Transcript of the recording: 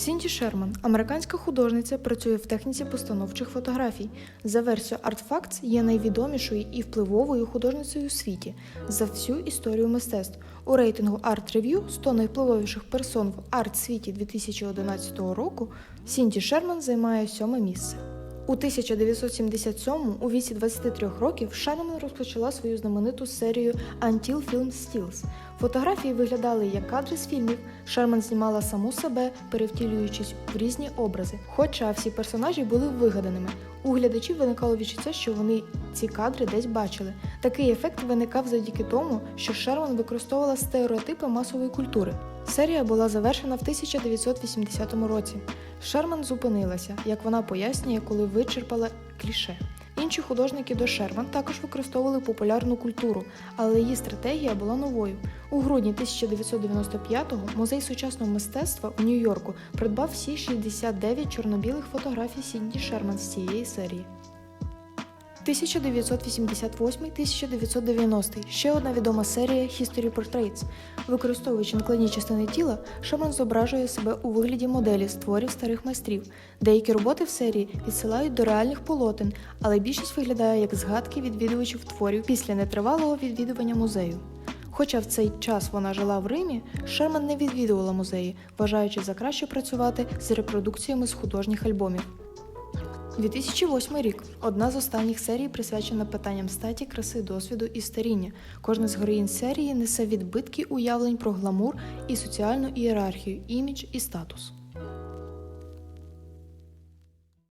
Сінді Шерман, американська художниця, працює в техніці постановчих фотографій. За версією Artfacts є найвідомішою і впливовою художницею у світі за всю історію мистецтв. У рейтингу Art Review 100 найвпливовіших персон в арт-світі 2011 року Сінді Шерман займає сьоме місце. У 1977-му, у віці 23 років, Шерман розпочала свою знамениту серію Until Film Stills. Фотографії виглядали як кадри з фільмів. Шерман знімала саму себе, перевтілюючись в різні образи. Хоча всі персонажі були вигаданими. У глядачів виникало відчуття, що вони ці кадри десь бачили. Такий ефект виникав завдяки тому, що Шерман використовувала стереотипи масової культури. Серія була завершена в 1980 році. Шерман зупинилася, як вона пояснює, коли вичерпала кліше. Інші художники до Шерман також використовували популярну культуру, але її стратегія була новою. У грудні 1995-го музей сучасного мистецтва у Нью-Йорку придбав всі 69 чорно-білих фотографій Сідні Шерман з цієї серії. 1988-1990 ще одна відома серія History Portraits. Використовуючи накладні частини тіла, Шерман зображує себе у вигляді моделі з творів старих майстрів. Деякі роботи в серії відсилають до реальних полотен, але більшість виглядає як згадки відвідувачів творів після нетривалого відвідування музею. Хоча в цей час вона жила в Римі, Шерман не відвідувала музеї, вважаючи за краще працювати з репродукціями з художніх альбомів. 2008 рік одна з останніх серій присвячена питанням статі, краси, досвіду і старіння. Кожна з героїн серії несе відбитки уявлень про гламур і соціальну ієрархію, імідж і статус.